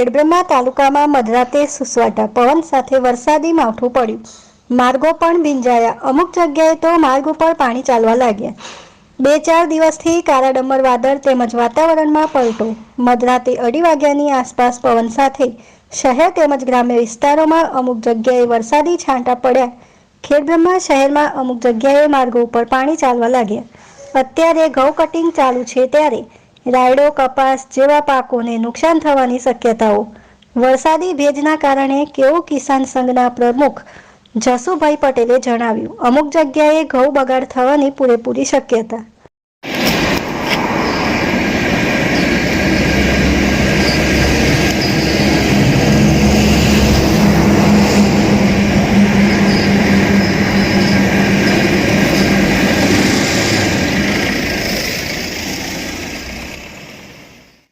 ખેડબ્રહ્મા તાલુકામાં મધરાતે સુસવાટા પવન સાથે વરસાદી માવઠું પડ્યું. માર્ગો પણ ભીંજાયા. અમુક જગ્યાએ તો માર્ગ ઉપર પાણી ચાલવા લાગ્યા. બે ચાર દિવસથી કારાડમર વાદળ તેમજ વાતાવરણમાં પલટો. મધરાતે અઢી વાગ્યાની આસપાસ પવન સાથે શહેર તેમજ ગ્રામ્ય વિસ્તારોમાં અમુક જગ્યાએ વરસાદી છાંટા પડ્યા. ખેડબ્રહ્મા શહેરમાં અમુક જગ્યાએ માર્ગો ઉપર પાણી ચાલવા લાગ્યા. અત્યારે ઘઉં કટિંગ ચાલુ છે ત્યારે રાયડો, કપાસ જેવા પાકોને નુકસાન થવાની શક્યતાઓ. વરસાદી ભેજના કારણે કેવું કિસાન સંઘના પ્રમુખ જસુભાઈ પટેલે જણાવ્યું, અમુક જગ્યાએ ઘઉં બગાડ થવાની પૂરેપૂરી શક્યતા.